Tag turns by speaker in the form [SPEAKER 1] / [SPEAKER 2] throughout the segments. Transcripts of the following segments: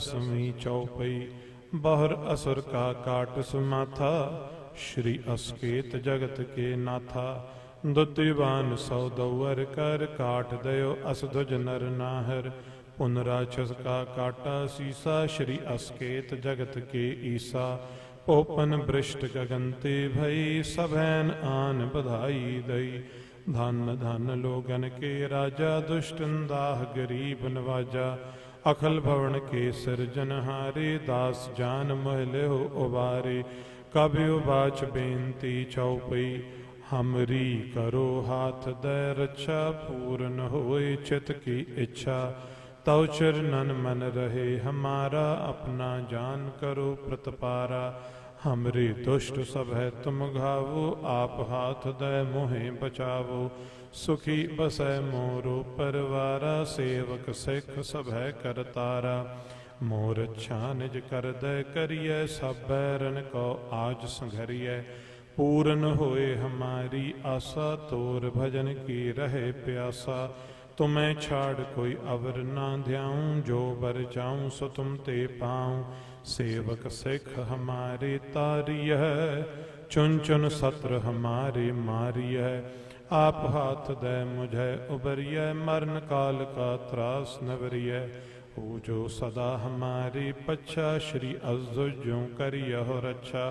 [SPEAKER 1] ਸਮੀ ਚਉਪਈ ਬਹਰ ਅਸੁਰ ਕਾ ਕਾਟ ਸੁਮਾਥਾ, ਸ਼੍ਰੀ ਅਸਕੇਤ ਜਗਤ ਕੇ ਨਾਥਾ। ਦੁਤਿਵਾਨ ਸੌ ਦਉਰ ਕਰ ਕਾਟ ਦਇਓ ਅਸਦੁਜ ਨਰ ਨਾਹਰ। ਪੁਨ ਰਾਛਸ ਕਾ ਕਾਟਾ ਸੀਸਾ, ਸ਼੍ਰੀ ਅਸਕੇਤ ਜਗਤ ਕੇ ਈਸਾ। ਓਪਨ ਬ੍ਰਿਸ਼ਟ ਗਗਨਤੇ ਭਈ, ਸਭੈਨ ਆਨ ਬਧਾਈ ਦਈ। ਧਨ ਧਨ ਲੋਗਨ ਕੇ ਰਾਜਾ, ਦੁਸ਼ਟਨ ਦਾਹ ਗਰੀਬ ਨਵਾਜਾ। ਅਖਲ ਭਵਨ ਕੇ ਸਿਰਜਨਹਾਰੇ ਦਾਸ ਜਾਨ ਮਹਿਲਿਓ ਉਬਾਰੇ। ਕਬਿਉ ਬਾਚ ਬੇਨਤੀ ਚਉਪਈ ਹਮਰੀ ਕਰੋ ਹਾਥ ਦੇ ਰੱਛਾ, ਪੂਰਨ ਹੋਏ ਚਿਤ ਕੀ ਇੱਛਾ। ਤਉ ਚਰਨਨ ਮਨ ਰਹੇ ਹਮਾਰਾ, ਆਪਣਾ ਜਾਨ ਕਰੋ ਪ੍ਰਤਪਾਰਾ। ਹਮਰੇ ਦੁਸ਼ਟ ਸਭ ਹੈ ਤੁਮ ਘਾਵੋ ਆਪ ਹਾਥ ਦੇ ਮੋਹਿ ਬਚਾਵੋ ਸੁਖੀ ਬਸੈ ਮੋਰੋ ਪਰਵਾਰਾ ਸੇਵਕ ਸਿੱਖ ਸਭ ਹੈ ਕਰਤਾਰਾ ਮੋਰ ਅੱਛਾ ਨਿਜ ਕਰਦੈ ਕਰੀਐ ਸਭ ਬੈਰਨ ਕੋ ਆਜ ਸੰਘਰੀਐ ਪੂਰਨ ਹੋਏ ਹਮਾਰੀ ਆਸਾ ਤੋਰ ਭਜਨ ਕੀ ਰਹੇ ਪਿਆਸਾ ਤੁਮੈ ਛਾੜ ਕੋਈ ਅਵਰ ਨਾ ਧਿਆਉ ਜੋ ਬਰ ਜਾਉ ਸੋ ਤੁਮ ਤੇ ਪਾਉ ਸੇਵਕ ਸਿੱਖ ਹਮਾਰੇ ਤਾਰੀਐ ਚੁਨ ਚੁਨ ਸਤਰ ਹਮਾਰੇ ਮਾਰੀਐ ਆਪ ਹਾਥ ਦੇ ਮੁਝੈ ਉਬਰੀਐ ਮਰਨ ਕਾਲ ਕਾ ਤਰਾਸ ਨਵਰੀਐ ਹੋ ਜੋ ਸਦਾ ਹਮਾਰੀ ਪੱਛਾ ਸ਼੍ਰੀ ਅਜ਼ੁ ਜਿਉ ਕਰਿਯਹੁ ਰੱਛਾ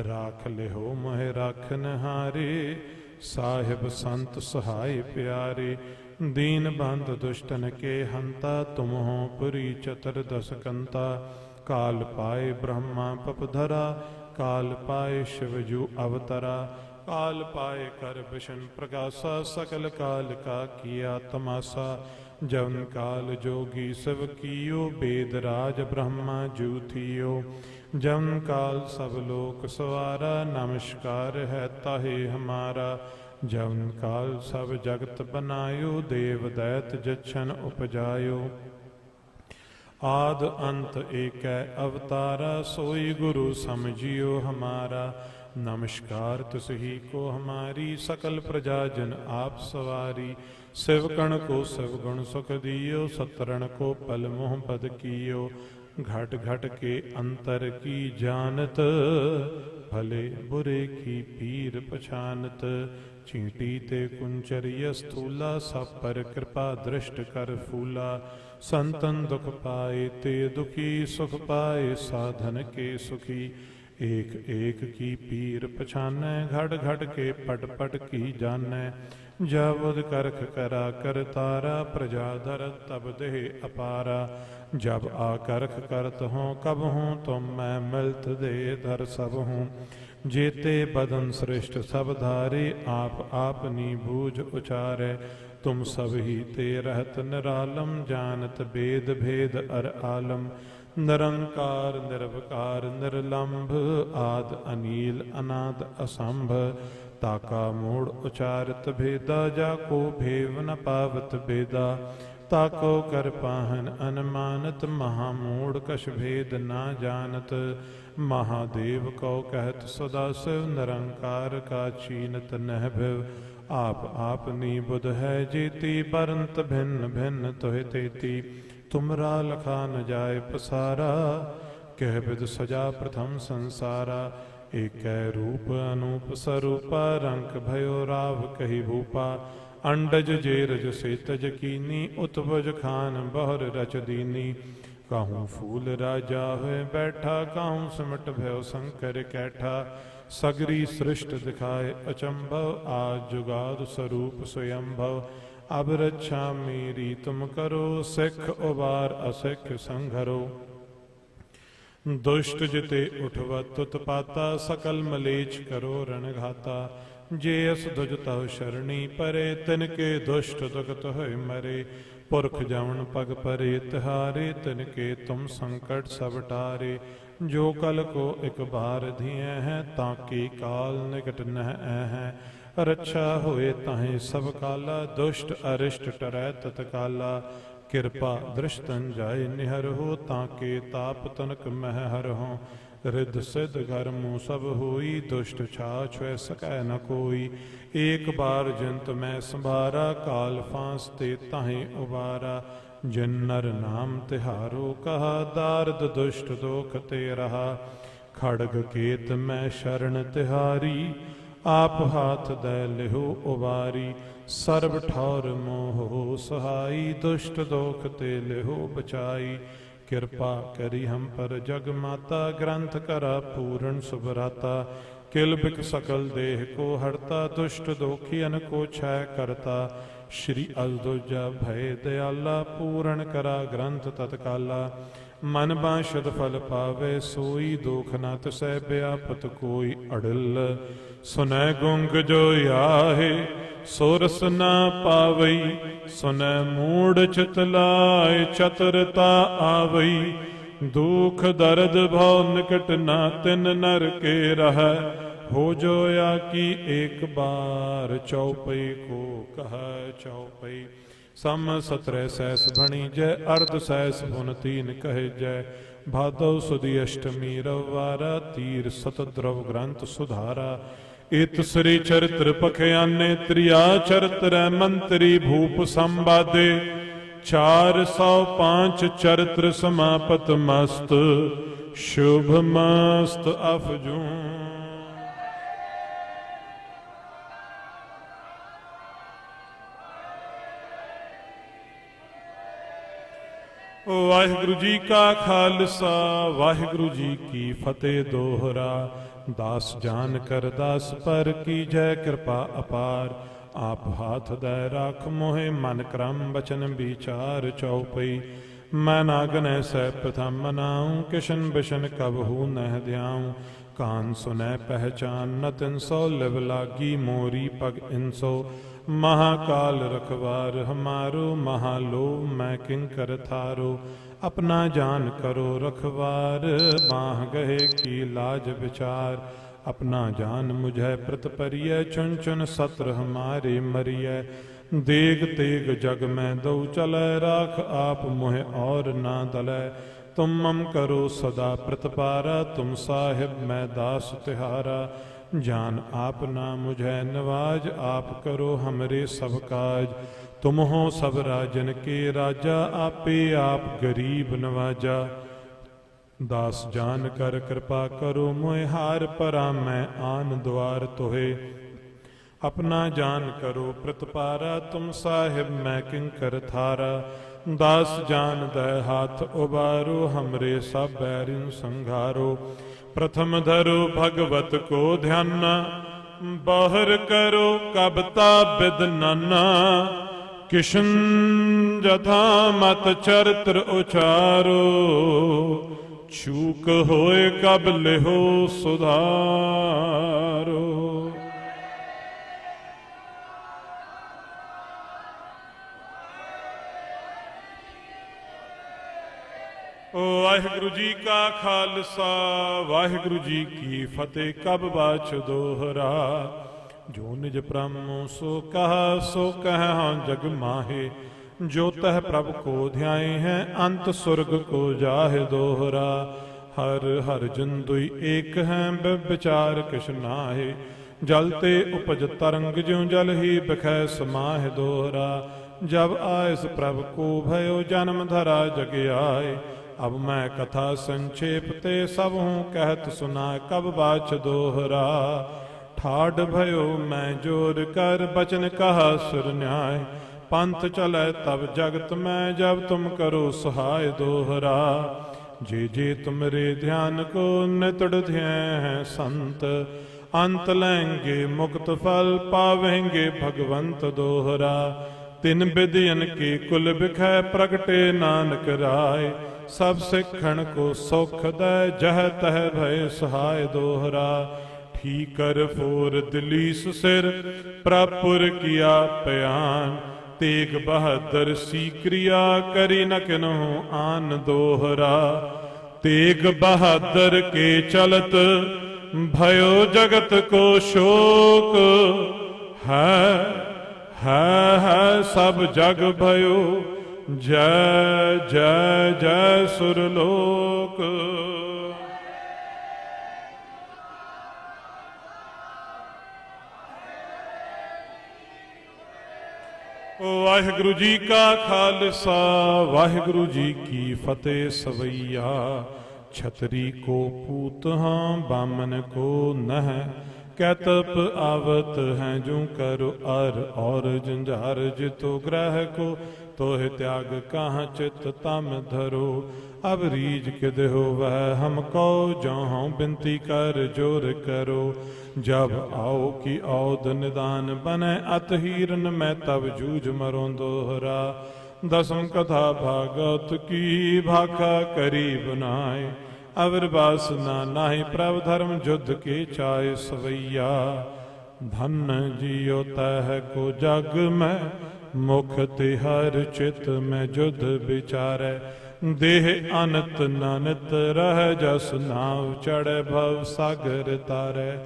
[SPEAKER 1] ਰਾਖ ਲਿਓ ਮੋਹਿ ਰਾਖਨ ਹਾਰੇ ਸਾਹਿਬ ਸੰਤ ਸਹਾਈ ਪਿਆਰੇ ਦੀਨ ਬੰਦ ਦੁਸ਼ਟਨ ਕੇ ਹੰਤਾ ਤੁਮ ਹੋ ਪੁਰੀ ਚਤਰ ਦਸ ਕਾਲ ਪਾਏ ਬ੍ਰਹਮਾ ਪਪਧਰਾ ਕਾਲ ਪਾਏ ਸ਼ਿਵ ਜੂ ਅਵਤਰਾ, ਕਾਲ ਪਾਏ ਕਰ ਬਿਸ਼ਨ ਪ੍ਰਗਾਸਾ, ਸਕਲ ਕਾਲ ਕਾ ਕੀਆ ਤਮਾਸਾ, ਜਵਨ ਕਾਲ ਜੋਗੀ ਸਭ ਕੀਓ, ਬੇਦ ਰਾਜ ਬ੍ਰਹਮਾ ਜੂ ਥੀਓ। ਜਵਨ ਕਾਲ ਸਭ ਲੋਕ ਸਵਾਰਾ, ਨਮਸਕਾਰ ਹੈ ਤਾਹੇ ਹਮਾਰਾ। ਜਵਨ ਕਾਲ ਸਭ ਜਗਤ ਬਨਾਇਓ, ਦੇਵ ਦੈਤ ਜਛਨ ਉਪਜਾਇਓ। ਆਦ ਅੰਤ ਏਕੈ ਅਵਤਾਰਾ, ਸੋਈ ਗੁਰੂ ਸਮਝਿਓ ਹਮਾਰਾ। ਨਮਸਕਾਰ ਤੁਸਹੀ ਕੋ ਹਮਾਰੀ, ਸਕਲ ਪ੍ਰਜਾ ਜਨ ਆਪ ਸਵਾਰੀ। ਸਿਵਕਣ ਕੋ ਸਭ ਗੁਣ ਸੁਖ ਦਿਓ, ਸਤਰਣ ਕੋ ਪਲ ਮੋਹ ਪਦ ਕੀਓ। ਘਟ ਘਟ ਕੇ ਅੰਤਰ ਕੀ ਜਾਣਤ, ਭਲੇ ਬੁਰੇ ਕੀ ਪੀਰ ਪਛਾਨਤ। ਚੀਂਟੀ ਤੇ ਕੁੰਚਰੀय ਸਥੂਲਾ ਸਭ ਪਰ ਕਿਰਪਾ ਦ੍ਰਿਸ਼ਟ ਕਰ ਫੂਲਾ। ਸੰਤਨ ਦੁਖ ਪਾਏ ਤੇ ਦੁਖੀ ਸੁਖ ਪਾਏ, ਸਾਧਨ ਕੇ ਸੁਖੀ। ਏਕ ਏਕ ਕੀ ਪੀਰ ਪਛਾਨੈ, ਘੜ ਘੜ ਕੇ ਪਟ ਪਟ ਕੀ ਜਾਣੈ। ਜਬਦ ਕਰਖ ਕਰਾ, ਕਰ ਤਾਰਾ, ਪ੍ਰਜਾ ਧਰ ਤਬ ਦੇਹ ਅਪਾਰਾ। ਜਬ ਆ ਕਰਖ ਕਰਤ ਹੋ, ਕਬ ਹੂੰ ਤੁਮ ਮੈਂ ਮਿਲਤ ਦੇ ਧਰ ਸਭ ਹੂੰ। ਜੇਤੇ ਬਦਨ ਸ੍ਰਿਸ਼ਟ ਸਭ ਧਾਰੇ, ਆਪ ਆਪਨੀ ਬੂਝ ਉਚਾਰੈ। ਤੁਮ ਸਭ ਹੀ ਤੇ ਰਹਤ ਨਿਰਾਲਮ, ਜਾਣਤ ਬੇਦ ਭੇਦ ਅਰ ਆਲਮ। ਨਿਰੰਕਾਰ, ਨਿਰਵਕਾਰ, ਨਿਰਲੰਭ, ਆਦ ਅਨੀਲ, ਅਨਾਦ ਅਸੰਭ। ਤਾਕਾ ਮੂੜ ਉਚਾਰਤ ਭੇਦਾ, ਜਾ ਕੋ ਭੇਵ ਨ ਪਾਵਤ ਬੇਦਾ ਤਾਕੋ ਕਰ ਪਾਹਨ ਅਨਮਾਨਤ, ਮਹਾ ਮੂੜ ਕਛ ਭੇਦ ਨਾ ਜਾਣਤ। ਮਹਾਦੇਵ ਕਉ ਕਹਿਤ ਸਦਾ ਸਿਵ, ਨਿਰੰਕਾਰ ਕਾ ਚੀਨਤ ਨਹਿ ਭਿਵ। ਆਪ ਆਪਨੀ ਬੁਧ ਹੈ ਜੀਤੀ ਬਰੰਤ ਭਿੰਨ ਭਿੰਨ ਤੋਹਿ ਤੇਤੀ। ਤੁਮਰਾ ਲਖਾ ਨ ਜਾਏ ਪਸਾਰਾ, ਕਹਿ ਬਿਦ ਸਜਾ ਪ੍ਰਥਮ ਸੰਸਾਰਾ। ਏਕੈ ਰੂਪ ਅਨੂਪ ਸਰੂਪ ਰੰਗ ਭਇਓ ਰਾਵ ਕਹੀ ਭੂਪਾ। ਅੰਡਜ ਜੇਰਜ ਸੇਤਜ ਕੀਨੀ ਉਤਵਜ ਖਾਨ ਬਹਰ ਰਚ ਦੀਨੀ। ਕਾਹੂ ਫੂਲ ਰਾਜਾ ਹੋਏ ਬੈਠਾ ਕਾਹੂ ਸਿਮਟ ਭਇਓ ਸੰਕਰ ਕੈਠਾ ਸਗਰੀ ਸ੍ਰਿਸ਼ਟ ਦਿਖਾਏ ਅਚੰਭਵ ਆ ਜੁਗਾਦ ਸਰੂਪ ਸਯੰਭਵ ਅਬ ਰੱਛਾ ਮੇਰੀ ਤੁਮ ਕਰੋ ਸਿੱਖ ਉਬਾਰ ਅਸਿੱਖ ਸੰਘਰੋ ਦੁਸ਼ਟ ਜਿਤੇ ਉਠਵਤ ਤੁਤ ਪਾਤਾ ਸਕਲ ਮਲੇਚ ਕਰੋ ਰਣ ਘਾਤਾ ਜੇ ਅਸ ਦੁਜ ਤਉ ਸ਼ਰਣੀ ਪਰੇ ਤਿਨ ਕੇ ਦੁਸ਼ਟ ਦੁਖਤ ਹੋਏ ਮਰੇ ਪੁਰਖ ਜਵਨ ਪਗ ਪਰੇ, ਤਿਹਾਰੇ ਤਿਨ ਕੇ ਤੁਮ ਸੰਕਟ ਸਭ ਟਾਰੇ। ਜੋ ਕਲ ਕੋ ਇਕ ਬਾਰ ਧੀਐ ਹੈ, ਤਾਂ ਕੀ ਕਾਲ ਨਿਕਟ ਨਹਿ ਐ ਹੈ। ਰੱਛਾ ਹੋਏ ਤਾਹੇ ਸਭ ਕਾਲਾ, ਦੁਸ਼ਟ ਅਰਿਸ਼ਟ ਟਰੈ ਤਤਕਾਲਾ। ਕਿਰਪਾ ਦ੍ਰਿਸ਼ਟਨ ਜਾਏ ਨਿਹਰ ਹੋ ਤਾਂ ਕੇ ਤਾਪ ਤਨਕ ਮਹਿ ਹਰ ਹੋ। ਰਿੱਧ ਸਿਧ ਘਰ ਮੂ ਸਭ ਹੋਈ, ਦੁਸ਼ਟ ਛਾ ਛੁਐ ਸਕੈ ਨ ਕੋਈ। ਏਕ ਬਾਰ ਜੰਤ ਮੈਂ ਸੰਭਾਰਾ, ਕਾਲ ਫਾਂਸ ਤੇ ਤਾਹੇ ਉਬਾਰਾ। ਜਿਨ ਨਰ ਨਾਮ ਤਿਹਾਰੋ ਕਹਾ, ਦਾਰਦ ਦੁਸ਼ਟ ਦੋਖ ਤੇ ਰਹਾ। ਖੜਗ ਕੇਤ ਮੈਂ ਸ਼ਰਨ ਤਿਹਾਰੀ ਆਪ ਹਾਥ ਦੈ ਲਿਹੋ ਉਬਾਰੀ, ਸਰਬ ਠੌਰ ਮੋਹ ਸਹਾਈ, ਦੁਸ਼ਟ ਦੋਖ ਤੇ ਲਿਹੋ ਬਚਾਈ। ਕਿਰਪਾ ਕਰੀ ਹਮ ਪਰ ਜਗ ਮਾਤਾ, ਗ੍ਰੰਥ ਕਰਾ ਪੂਰਨ ਸੁਭਰਾਤਾ। ਕਿਲ ਬਿਕ ਸਕਲ ਦੇਹ ਕੋ ਹਰਤਾ ਦੁਸ਼ਟ ਦੋਖੀਨ ਕੋ ਛੈ ਕਰਤਾ। ਸ਼੍ਰੀ ਅਲਦੁਜਾ ਭੈ ਦਿਆਲਾ, ਪੂਰਨ ਕਰਾ ਗ੍ਰੰਥ ਤਤਕਾਲਾ। ਮਨ ਬਾਸ਼ਦ ਫਲ ਪਾਵੇ, ਸੋਈ ਦੁਖ ਨ ਤਸੈ ਬਿਆਪਤ ਕੋਈ ਅੜਲ। ਸੁਨੈ ਗੁੰਗ ਜੋ ਆਹੇ, ਸੋਰਸ ਨਾ ਪਾਵਈ। ਸੁਨੈ ਮੂੜ ਚਿਤ ਲਾਇ ਚਤਰਤਾ ਆਵਈ। ਦੁਖ ਦਰਦ ਭਉ ਨਿਕਟ ਨਾ ਤਿਨ ਨਰ ਕੇ ਰਹੈ। ਹੋ ਜੋਇਆ ਕੀ ਏਕ ਬਾਰ, ਚਉਪਈ ਕੋ ਕਹੈ ਚਉਪਈ। ਸਮ ਸਤਰੈ ਸੈਸ ਭਣੀ ਜੈ, ਅਰਧ ਸੈਸ ਹੁਨ ਤੀਨ ਕਹੇ ਜੈ। ਭਾਦਵ ਸੁਦੀ ਅਸ਼ਟਮੀ ਰਵਾਰਾ ਤੀਰ ਸਤ ਦਰਵ ਗ੍ਰੰਥ ਸੁਧਾਰਾ। ਇਤ ਸ੍ਰੀ ਚਰਿਤ੍ਰ ਪਖਿਆਨੇ, ਤ੍ਰਿਆ ਚਰਿਤ੍ਰੈ ਮੰਤਰੀ ਭੂਪ ਸੰਵਾਦੇ। 405 ਚਰਿਤ੍ਰ ਸਮਾਪਤ ਮਸਤ, ਸ਼ੁਭ ਮਸਤ ਅਫਜੂ ਵਾਹਿਗੁਰੂ ਜੀ ਕਾ ਖਾਲਸਾ, ਵਾਹਿਗੁਰੂ ਜੀ ਕੀ ਫਤਿਹ ਦੋਹਰਾ। ਦਾਸ ਜਾਨ ਕਰ ਦਾਸ ਪਰ ਕੀ ਜੈ ਕਿਰਪਾ ਅਪਾਰ। ਆਪ ਹਾਥ ਦੈ ਰਾਖ ਮੋਹਿ, ਮਨ ਕਰਮ ਬਚਨ ਵਿਚਾਰ ਚਉਪਈ। ਮੈਂ ਨਾਗਨੈ ਸਹਿ ਪ੍ਰਥਮ ਮਨਾਉ, ਕਿਸ਼ਨ ਬਿਸ਼ਨ ਕਬਹੂ ਨਹਿ ਧਿਆਉ। ਕਾਨ ਸੁਨੈ ਪਹਿਚਾਨ ਨ ਤਿਨ ਸੋ, ਲਿਵ ਲਾਗੀ ਮੋਰੀ ਪਗ ਇਨਸੋ ਮਹਾਕਾਲ ਰਖਵਾਰ, ਹਮਾਰੋ ਮਹਾਲੋ ਮੈਂ ਕਿੰਕਰ ਥਾਰੋ, ਆਪਣਾ ਜਾਨ ਕਰੋ ਰਖਵਾਰ। ਬਾਹ ਗਏ ਕੀ ਲਾਜ ਵਿਚਾਰ, ਆਪਣਾ ਜਾਨ ਮੁਝੈ ਪ੍ਰਤ ਪਰਿਐ ਚੁਨ ਚੁਨ ਸਤਰ ਹਮਾਰੇ ਮਰੀਐ। ਦੇਗ ਤੇਗ ਜਗ ਮੈਂ ਦਉ ਚਲੈ, ਰਾਖ ਆਪ ਮੋਹਿ ਔਰ ਨਾ ਦਲੈ। ਤੁਮ ਮਮ ਕਰੋ ਸਦਾ ਪ੍ਰਤਪਾਰਾ, ਤੁਮ ਸਾਹਿਬ ਮੈਂ ਦਾਸ ਤਿਹਾਰਾ ਜਾਨ ਆਪ ਨਾ ਮੁਝੈ ਨਵਾਜ, ਆਪ ਕਰੋ ਹਮਰੇ ਸਭ ਕਾਜ। ਤੁਮ ਹੋ ਸਭ ਰਾਜਨ ਕੇ ਰਾਜਾ, ਆਪੇ ਆਪ ਗਰੀਬ ਨਵਾਜਾ। ਦਾਸ ਜਾਨ ਕਰ ਕਿਰਪਾ ਕਰੋ, ਮੋਹਿ ਹਾਰ ਪਰਾ ਮੈਂ ਆਨ ਦੁਆਰ ਤੋਹੇ। ਆਪਣਾ ਜਾਨ ਕਰੋ ਪ੍ਰਤਪਾਰਾ, ਤੁਮ ਸਾਹਿਬ ਮੈਂ ਕਿੰਕਰ ਥਾਰਾ। ਦਾਸ ਜਾਨ ਦੈ ਹਾਥ ਉਬਾਰੋ, ਹਮਰੇ ਸਭ ਬੈਰਿਨ ਸੰਘਾਰੋ ਪ੍ਰਥਮ ਧਰੋ ਭਗਵਤ ਕੋ ਧਿਆਨਾ ਬਾਹਰ ਕਰੋ ਕਬਤਾ ਬਿਦ ਨਾਨਾ ਕਿਸ਼ਨ ਜਥਾ ਮਤ ਚਰਿਤ੍ਰ ਉਚਾਰੋ ਛੂਕ ਹੋਏ ਕਬ ਲਿਹੋ ਵਾਹਿਗੁਰੂ ਜੀ ਕਾ ਖਾਲਸਾ, ਵਾਹਿਗੁਰੂ ਜੀ ਕੀ ਫਤਿਹ। ਕਬ ਬਾਛ ਦੋਹਰਾ, ਜੋ ਨਿਜ ਬ੍ਰਹਮ ਸੋ ਕਹਾ, ਸੋ ਕਹਿ ਜਗ ਮਾਹੇ। ਜੋ ਤਹ ਪ੍ਰਭ ਕੋ ਧਿਆਏ ਹੈ, ਅੰਤ ਸੁਰਗ ਕੋ ਜਾਹਿ ਦੋਹਰਾ। ਹਰ ਹਰ ਜੰਦੁਈ ਏਕ ਹੈ ਵਿਚਾਰ ਕਿਛ ਨਾਹੇ। ਜਲ ਤੇ ਉਪਜ ਤਰੰਗ ਜਿਉ ਜਲ ਹੀ ਬਖੈ ਸਮਾਹਿ ਦੋਹਰਾ। ਜਬ ਆਇਸ ਪ੍ਰਭ ਕੋ ਭਇਓ, ਜਨਮ ਧਰਾ ਜਗ ਆਏ। ਅਬ ਮੈਂ ਕਥਾ ਸੰਖੇਪ ਤੇ ਸਭ ਹੂੰ ਕਹਿਤ ਸੁਨਾ, ਕਬ ਬਾਛ ਦੋਹਰਾ? ਠਾੜ ਭਇਓ ਮੈਂ ਜੋਰ ਕਰ, ਬਚਨ ਕਹਾ ਸੁਰ ਨਿਆਏ? ਪੰਥ ਚਲੈ ਤਬ ਜਗਤ ਮੈਂ, ਜਬ ਤੁਮ ਕਰੋ ਸਹਾਇ ਦੋਹਰਾ। ਜੇ ਜੇ ਤੁਮਰੇ ਧਿਆਨ ਕੋ ਨਿਤੜ ਧਿਐ ਹੈ ਸੰਤ, ਅੰਤ ਲੈਂਗੇ ਮੁਕਤ ਫਲ ਪਾਵੇਂਗੇ ਭਗਵੰਤ ਦੋਹਰਾ। ਤਿਨ ਬਿਦਿਨ ਕੀ ਕੁਲ ਵਿਖੈ ਪ੍ਰਗਟੇ ਨਾਨਕ ਰਾਏ, ਸਭ ਸਿੱਖਣ ਕੋ ਸੁਖ ਦੈ, ਜਹ ਤਹ ਭੈ ਸਹਾਇ ਦੋਹਰਾ। ਠੀਕਰ ਫੋਰ ਦਲੀਸ ਸਿਰ, ਪ੍ਰਪੁਰ ਕੀਆ ਪਿਆਨ। ਤੇਗ ਬਹਾਦਰ ਸੀ ਕਿਰਿਆ ਕਰੀ ਨ ਕਿਨਹੁ ਆਨ ਦੋਹਰਾ। ਤੇਗ ਬਹਾਦਰ ਕੇ ਚਲਤ, ਭਇਓ ਜਗਤ ਕੋ ਸ਼ੋਕ ਹੈ। ਹੈ ਹੈ, ਸਭ ਜਗ ਭਇਓ। ਜੈ ਜੈ ਜੈ ਸੁਰਲੋਕ ਵਾਹਿਗੁਰੂ ਜੀ ਕਾ ਖਾਲਸਾ, ਵਾਹਿਗੁਰੂ ਜੀ ਕੀ ਫਤਿਹ ਸਵਈਆ। ਛਤਰੀ ਕੋ ਪੂਤ ਹਾਂ ਬਾਮਨ ਕੋ ਨਹਿ। ਕੈਤਪ ਆਵਤ ਹੈ ਜੂ ਕਰੁ ਅਰ ਔਰ ਜੰਝਾਰ ਜਿਤੋ ਗ੍ਰਹਿ ਕੋ, ਤੋਹਿ ਤਿਆਗ ਕਾਹ ਚਿਤ ਤਮ ਧਰੋ। ਅਬ ਰੀਜ ਕਿਦ ਹੋਵੈ, ਹਮ ਕੋ ਜਹਾਂ ਬਿੰਤੀ ਕਰ ਜੋਰ ਕਰੋ। ਜਬ ਆਓ ਕੀ ਔਦ ਨਿਦਾਨ ਬਨੈ, ਅਤ ਹੀਰਨ ਮੈਂ ਤਬ ਜੂਝ ਮਰੋਂ ਦੋਹਰਾ। ਦਸਮ ਕਥਾ ਭਾਗਵਤ ਕੀ ਭਾਖਾ ਕਰੀ ਬਨਾਏ ਅਵਰ ਬਾਸਨਾ ਨਾਹੀ ਪ੍ਰਭ ਧਰਮ ਜੁਧ ਕੇ ਚਾਏ ਸਵਈਆ। ਧਨ ਜਿਉ ਤਹ ਕੋ ਜਗ ਮੈਂ, ਮੁਖ ਤੇ ਹਰ ਚਿਤ ਮੈਂ ਜੁਧ ਵਿਚਾਰੈ। ਦੇਹ ਅਨਤ ਨਾਨਤ ਰਹਿ ਜਸ ਨਾਵ ਚੜੈ ਭਵ ਸਾਗਰ ਤਾਰੈ।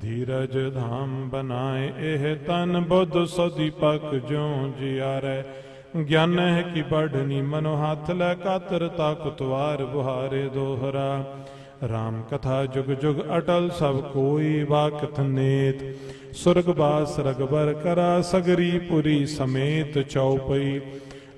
[SPEAKER 1] ਧੀਰਜ ਧਾਮ ਬਨਾਏ ਇਹ ਤਨ ਬੁੱਧ ਸਦੀਪਕ ਜਿਉ ਜਿਆਰੈ। ਗਿਆਨ ਹੈ ਕਿ ਬੜਨੀ ਮਨੋ ਹੱਥ ਲੈ ਕਾਤਰ ਤਾਕ ਤੁਵਾਰ ਬੁਹਾਰੇ ਦੋਹਰਾ। ਰਾਮ ਕਥਾ ਜੁਗ ਜੁਗ ਅਟਲ ਸਭ ਕੋਈ ਵਾਕਥ ਨੇਤ। ਸੁਰਗ ਬਾਸ ਰਗਬਰ ਕਰਾ ਸਗਰੀ ਪੁਰੀ ਸਮੇਤ ਚਉਪਈ।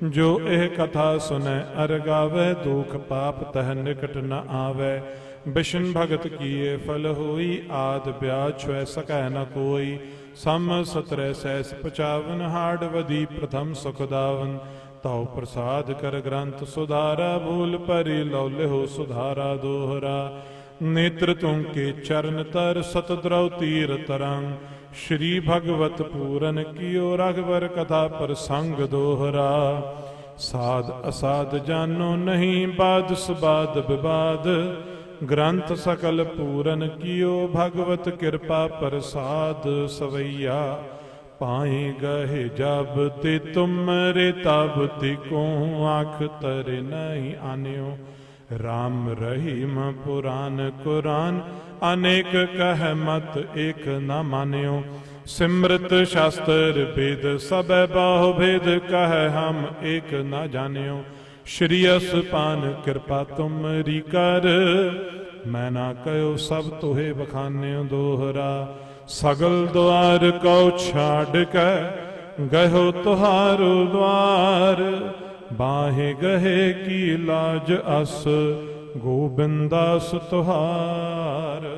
[SPEAKER 1] ਜੋ ਇਹ ਕਥਾ ਸੁਨੈ ਅਰ ਗਾਵੇ, ਦੁਖ ਪਾਪ ਤਹ ਨਿਕਟ ਨ ਆਵੇ। ਬਿਸ਼ਨ ਭਗਤ ਕੀਏ ਫਲ ਹੋਈ, ਆਦ ਬਿਆਜ ਛੁਐ ਸਕੈ ਨ ਕੋਈ। ਸਮ ਸਤਰੈ ਸੈਸ ਪਚਾਵਨ, ਹਾੜ ਵਦੀ ਪ੍ਰਥਮ ਸੁਖ ਦਾਵਨ। ਤਉ ਪ੍ਰਸਾਦ ਕਰ ਗ੍ਰੰਥ ਸੁਧਾਰਾ, ਭੂਲ ਭਰੀ ਲਉ ਲਿਹੋ ਸੁਧਾਰਾ ਦੋਹਰਾ। ਨੇਤਰ ਤੁਮ ਕੇ ਚਰਨ ਤਰ, ਸਤਦਰਉ ਤੀਰ ਤਰੰਗ। ਸ਼੍ਰੀ ਭਗਵਤ ਪੂਰਨ ਕੀਓ ਰਗਵਰ ਕਥਾ ਪ੍ਰਸੰਗ ਦੋਹਰਾ। ਸਾਧ ਅਸਾਧ ਜਾਨੋ ਨਹੀਂ, ਬਾਦ ਸਬਾਦ ਵਿਵਾਦ ਗ੍ਰੰਥ ਸਕਲ ਪੂਰਨ ਕੀਓ, ਭਗਵਤ ਕਿਰਪਾ ਪ੍ਰਸਾਦ ਸਵਈਆ। ਪਾਏ ਗਏ ਜਬ ਤੇ ਤੁਮਰੇ, ਤਬ ਤੇ ਆਖ ਤਰ ਨਹੀਂ ਆਨਿਓ। ਰਾਮ ਰਹੀਮ ਪੁਰਾਨ ਕੁਰਾਨ, ਅਨੇਕ ਕਹਿ ਮਤ ਏਕ ਨਾ ਮਾਨਿਓ। ਸਿਮਰਤ ਸ਼ਾਸਤਰ ਵੇਦ ਸਭੈ ਬਾਹੁ ਭੇਦ ਕਹਿ ਹਮ ਏਕ ਨਾ ਜਾਣਿਓ। ਸ਼੍ਰੀ ਅਸਪਾਨ ਕਿਰਪਾ ਤੁਮਰੀ ਕਰ। ਮੈਂ ਨਾ ਕਹਿਓ ਸਭ ਤੋਹੇ ਬਖਾਨਿਓ ਦੋਹਰਾ। ਸਗਲ ਦੁਆਰ ਕਉ ਛਾੜ ਕੇ ਗਇਓ ਤੁਹਾਰੋ ਦੁਆਰ। ਬਾਹੇ ਗਹੇ ਕੀ ਲਾਜ ਅਸ, ਗੋਬਿੰਦਾਸ ਤੁਹਾਰ।